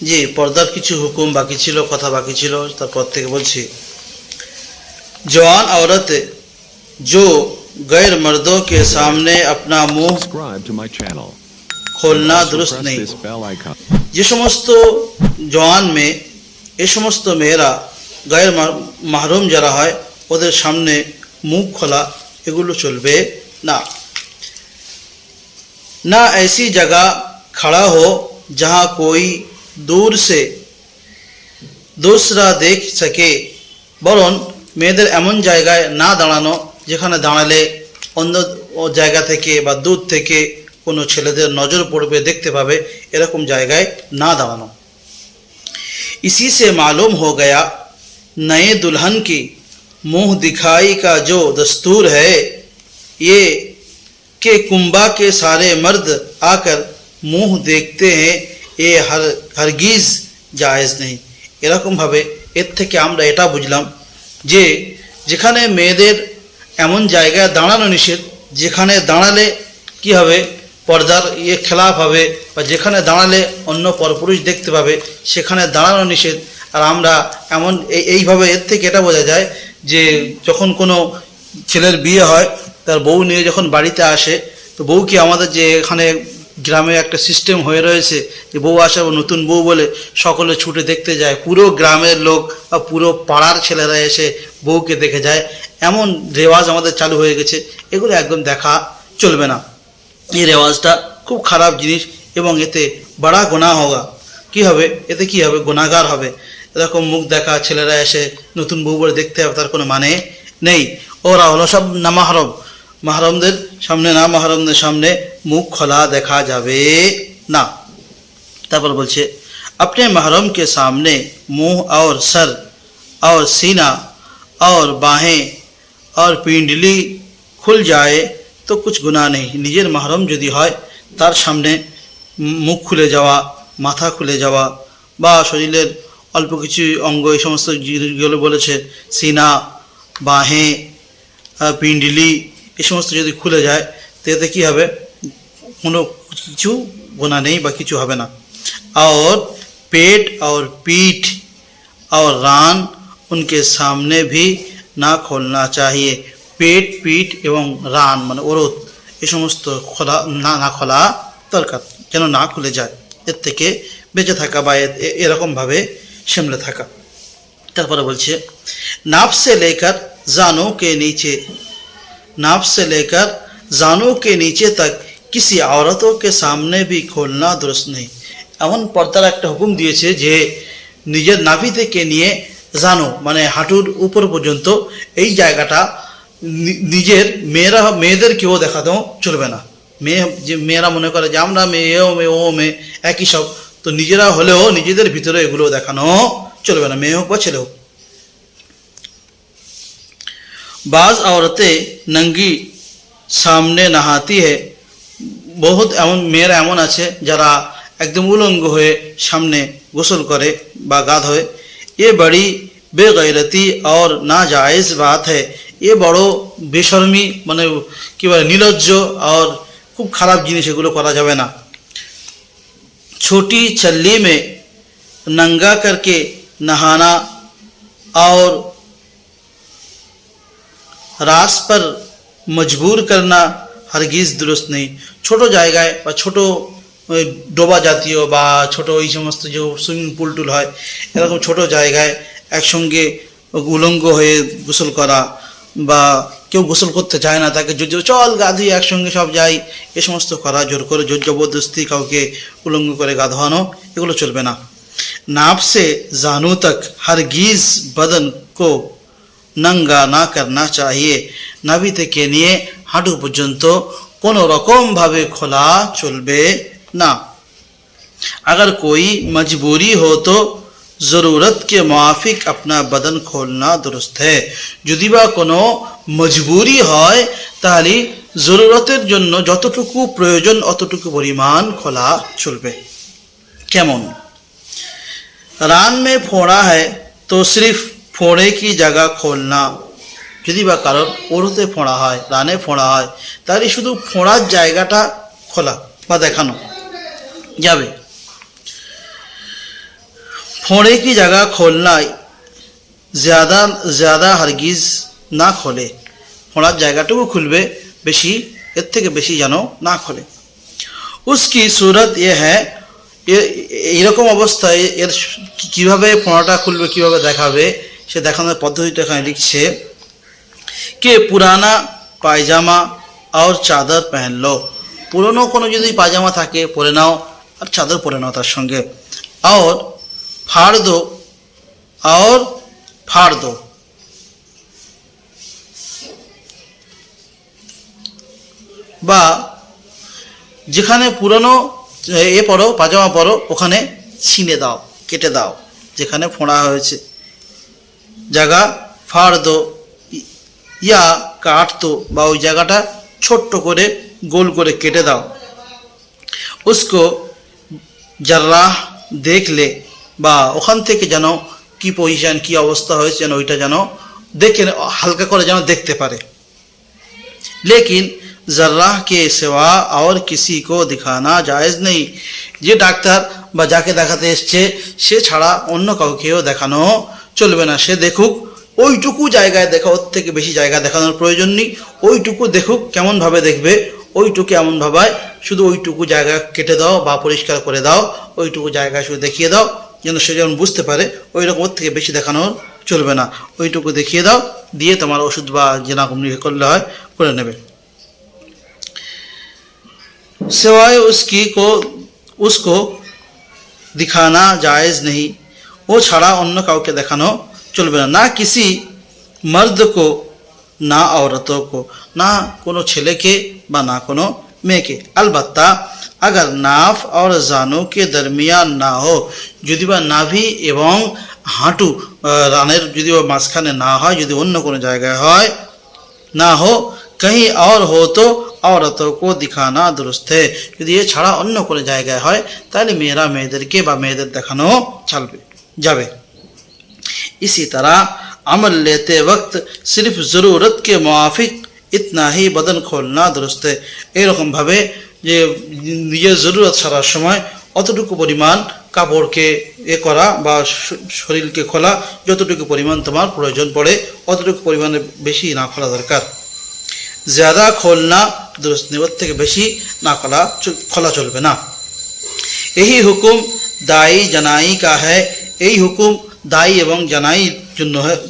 জি পর্দার কিছু হুকুম বাকি ছিল কথা বাকি ছিল তারপর থেকে বলছি जवान औरत जो गैर मर्दों के सामने अपना मुंह Subscribe to my channel. खोलना Also दुरुस्त press नहीं this bell icon. যে সমস্ত জওয়ান মেয়ে এ সমস্ত মেয়েরা গায়ের মা- মাহরুম যারা হয় ওদের সামনে মুখ খোলা এগুলো চলবে না না ऐसी जगह खड़ा हो जहाँ कोई दूर से दूसरा देख सके বরং মেয়েদের এমন জায়গায় না দাঁড়ানো যেখানে দাঁড়ালে অন্য ও জায়গা থেকে বা দূর থেকে কোনো ছেলেদের নজর পড়বে দেখতে পাবে এরকম জায়গায় না দাঁড়ানো इसी से मालूम हो गया नए दुल्हन की मुंह दिखाई का जो दस्तूर है ये कि कुंबा के सारे मर्द आकर मुंह देखते हैं এ হার, হারগিজ জায়েজ নেই। এরকমভাবে এর থেকে আমরা এটা বুঝলাম যে, যেখানে মেয়েদের এমন জায়গায় দাঁড়ানো নিষেধ, যেখানে দাঁড়ালে কি হবে, পর্দার ইয়ে খেলাপ হবে, বা যেখানে দাঁড়ালে অন্য পরপুরুষ দেখতে পাবে, সেখানে দাঁড়ানো নিষেধ। আর আমরা এমন এইভাবে এর থেকে এটা বোঝা যায় যে, যখন কোনো ছেলের বিয়ে হয়, তার বউ নিয়ে যখন বাড়িতে আসে, তো বউ কি আমাদের যে এখানে গ্রামে একটা সিস্টেম হয়ে রয়েছে যে বউ আসে নতুন বউ বলে সকলে ছুটে দেখতে যায়। পুরো গ্রামের লোক বা পুরো পাড়ার ছেলেরা এসে বউকে দেখে যায়। এমন রেওয়াজ আমাদের চালু হয়ে গেছে। এগুলো একদম দেখা চলবে না। এই রেওয়াজটা খুব খারাপ জিনিস এবং এতে বড়া গোনা হোগা। কি হবে? এতে কি হবে? গোনাগার হবে। এরকম মুখ দেখা ছেলেরা এসে নতুন বউ বলে দেখতে হবে, তার কোনো মানে নেই। ওরা হলো সব নামাহরম। মাহরমদের সামনে না মাহরমদের সামনে মুখ খোলা দেখা যাবে না তারপর বলছে अपने महरम के सामने मुंह और सर और सीना और बाहें और पिंडली খুল যায় তো কুছ গুনাহ নেই নিজের মাহরম যদি হয় তার সামনে মুখ খুলে যাওয়া মাথা খুলে যাওয়া বা শরীরের অল্প কিছু অঙ্গ এই সমস্ত জিনিসগুলো বলেছে সিনা বাহে আহ, পিণ্ডলি এই সমস্ত যদি খুলে যায় তো এতে কী হবে কোনো কিছু গোনা নেই বা কিছু হবে না और पेट और पीठ और रान उनके सामने भी না খোলনা চাহিয়ে পেট পিঠ এবং রান মানে ওরত এ সমস্ত খোলা না না খোলা দরকার যেন না খুলে যায় এর থেকে বেঁচে থাকা বা এ- এ- এরকমভাবে সামলে থাকা তারপরে বলছে नाप से लेकर जानों के नीचे नाप से लेकर जानों के नीचे तक किसी औरतों के सामने भी खोलना दुरुस्त नहीं এমন পর্দার একটা হুকুম দিয়েছে যে নিজের নাভি থেকে নিয়ে জানো মানে হাঁটুর উপর পর্যন্ত এই জায়গাটা নি- নিজের মেয়েরা মেয়েদের কেউ দেখাতেও চলবে না মেয়ে যে মেয়েরা মনে করে যে আমরা মেয়ে ও মেয়ে ও মেয়ে একই সব তো নিজেরা হলেও নিজেদের ভিতরে এগুলো দেখানো চলবে না মেয়ে হোক বা ছেলে হোক বাজ औरतें नंगी সামনে नहाती है বহুত এমন মেয়েরা এমন আছে যারা একদম উলঙ্গ হয়ে সামনে গোসল করে বা গা ধোয় এ বড়ি বেগৈরতি और না জায়েজ বাত है এ বড় বেশরমি মানে কি বলে নির্লজ্জ আর খুব খারাপ জিনিস এগুলো করা যাবে না छोटी छल्ली में नंगा करके नहाना और রাস পর মজবুর করনা হারগিজ দুরুস্ত নেই ছোট জায়গায় বা ছোট ওই ডোবা জাতীয় বা ছোট এই সমস্ত যে সুইমিং পুল টুল হয় এরকম ছোট জায়গায় একসঙ্গে উলঙ্গ হয়ে গোসল করা বা কেউ গোসল করতে চায় না তাকে যদি চল গাধি একসঙ্গে সব যাই এ সমস্ত করা জোর করে জোর জবরদস্তি কাউকে উলঙ্গ করে গা গাধানো এগুলো চলবে না নাফসে জানু তক হরগিজ বদন কো নঙ্গা না করনা চাহিয়ে নাভি থেকে নিয়ে হাঁটু পর্যন্ত কোনো রকমভাবে খোলা চলবে না अगर कोई मजबूरी हो तो ज़रूरत के मुआफिक अपना बदन खोलना दुरुस्त है যদি বা কোনো মজবুরি হয় তাহলে জরুরতের জন্য যতটুকু প্রয়োজন অতটুকু পরিমাণ খোলা চলবে কেমন রান মে ফোড়া है তো সির্ফ ফোড়ে কি জায়গা খোলনা যদি বা কারোর ওরতে ফোঁড়া হয় রানে ফোঁড়া হয় তাহলে শুধু ফোঁড়ার জায়গাটা খোলা বা দেখানো যাবে फोड़े की जगह खोलना ज़्यादा ज़्यादा हरगिज না খোলে ফোঁড়ার জায়গাটুকু খুলবে বেশি এর থেকে বেশি যেন না খোলে উসকি সুরত এ হ্যাঁ এ- এইরকম অবস্থায় এর কি- কিভাবে ফোঁড়াটা খুলবে কিভাবে দেখাবে সে দেখানোর পদ্ধতিটা এখানে লিখছে, কে পুরানা পায়জামা আর চাদর পহন লো পুরনো কোনো যদি পায়জামা থাকে, পরে নাও আর চাদর পরে নাও তার সঙ্গে। আর ফাড় দো আর ফাড় দো বা যেখানে পুরনো, এ পরো পাজামা পরো ওখানে ছিঁড়ে দাও, কেটে দাও, যেখানে ফোঁড়া হয়েছে। জায়গা ফার্দ ইয়া কাটতো বা ওই জায়গাটা ছোট্ট করে গোল করে কেটে দাও। উসকো জার্রাহ দেখলে বা ওখান থেকে যেন কি পজিশন কি অবস্থা হয়েছে যেন ওইটা যেন দেখে, হালকা করে যেন দেখতে পারে। লেকিন জার্রাহ সেবা সেওয়া আর কিসি কো দেখানা জায়েজ নেই। যে ডাক্তার বা যাকে দেখাতে এসছে, সে ছাড়া অন্য কাউকেও দেখানো চলবে না সে দেখুক ওইটুকু জায়গায় দেখা ওর থেকে বেশি জায়গা দেখানোর প্রয়োজন নেই ওইটুকু দেখুক কেমনভাবে দেখবে ওইটুকু এমনভাবে শুধু ওইটুকু জায়গা কেটে দাও বা পরিষ্কার করে দাও ওইটুকু জায়গা শুধু দেখিয়ে দাও যেন সে যেমন বুঝতে পারে ওই রকম ওর থেকে বেশি দেখানো চলবে না ওইটুকু দেখিয়ে দাও দিয়ে তোমার ওষুধ বা যে রকম ইয়ে করলে হয় করে নেবে सिवाय उसकी को उसको दिखाना जायज़ नहीं ও ছাড়া অন্য কাউকে দেখানো চলবে না না কিসি মর্দ কো না औरतों को না কোনো ছেলেকে বা না কোনো মেয়েকে আলবাত্তা আগার নাফ আর জানু কে দরমিয়ান না হো যদি বা নাভি এবং হাঁটু আহ, রানের যদি বা মাঝখানে না হয় যদি অন্য কোনো জায়গায় হয় না হো कहीं और हो तो औरतों को दिखाना दुरुस्त है যদি এ ছাড়া অন্য কোনো জায়গায় হয় তাহলে মেয়েরা মেয়েদেরকে বা মেয়েদের দেখানো চলবে যাবে इसी तरह अमल लेते वक्त सिर्फ ज़रूरत के मुआफिक इतना ही बदन खोलना दुरुस्त है এরকমভাবে যে নিজের জরুরত সারার সময় অতটুকু পরিমাণ কাপড়কে এ করা বা শ- শরীরকে খোলা যতটুকু পরিমাণ তোমার প্রয়োজন পড়ে অতটুকু পরিমাণে বেশি না খোলা দরকার ज़्यादा खोलना दुरुस्त नहीं ওর থেকে বেশি না খোলা চ- খোলা চলবে না यही हुक्म दाई जनाई का है এই হুকুম দায়ী এবং জানাইর জন্য है-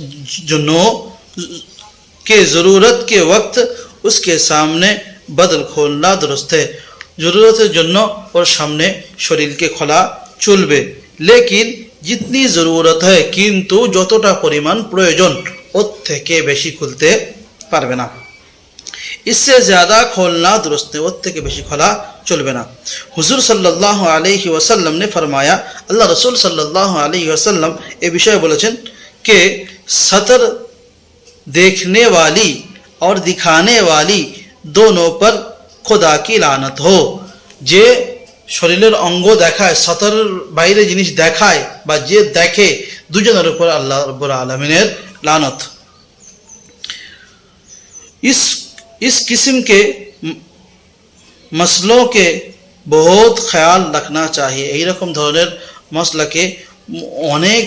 জন্য के ज़रूरत के वक्त उसके सामने बदल खोलना दुरुस्त है জরুরতের জন্য ওর সামনে শরীরকে খোলা চলবে লেকিন জিতনি জরুরত হয় কিন্তু যতটা পরিমাণ প্রয়োজন ওর থেকে বেশি খুলতে পারবে না इससे ज़्यादा खोलना दुरुस्त है ওর থেকে বেশি খোলা চলবে না হুজুর সাল্লাল্লাহু আলাইহি ওয়াসাল্লাম ने फरमाया अल्लाह रसूल सल्लल्लाहु अलैहि वसल्लम এ বিষয়ে বলেছেন कि सतर देखने वाली और दिखाने वाली दोनों पर খোদা কি লানত হো যে শরীরের অঙ্গ দেখায় সতরের বাইরে জিনিস দেখায় বা যে দেখে দুজনের উপর আল্লাহ রব্বুল আলমিনের লানত इस इस किस्म के म- मसलों के বহুত খেয়াল রাখনা চাহিয়ে এইরকম ধরনের মশলাকে ম- অনেক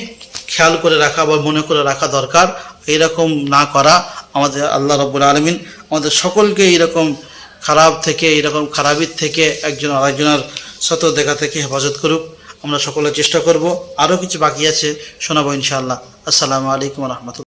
খেয়াল করে রাখা বা মনে করে রাখা দরকার এইরকম না করা আমাদের আল্লাহ রব্বুল আলমিন আমাদের সকলকে এইরকম খারাপ থেকে এইরকম খারাপির থেকে একজন আরেকজনের সত দেখা থেকে হেফাজত করুক আমরা সকলে চেষ্টা করব আরও কিছু বাকি আছে শোনাবো ইনশাআল্লাহ আসসালামু আলাইকুম রহমতুল্লাহ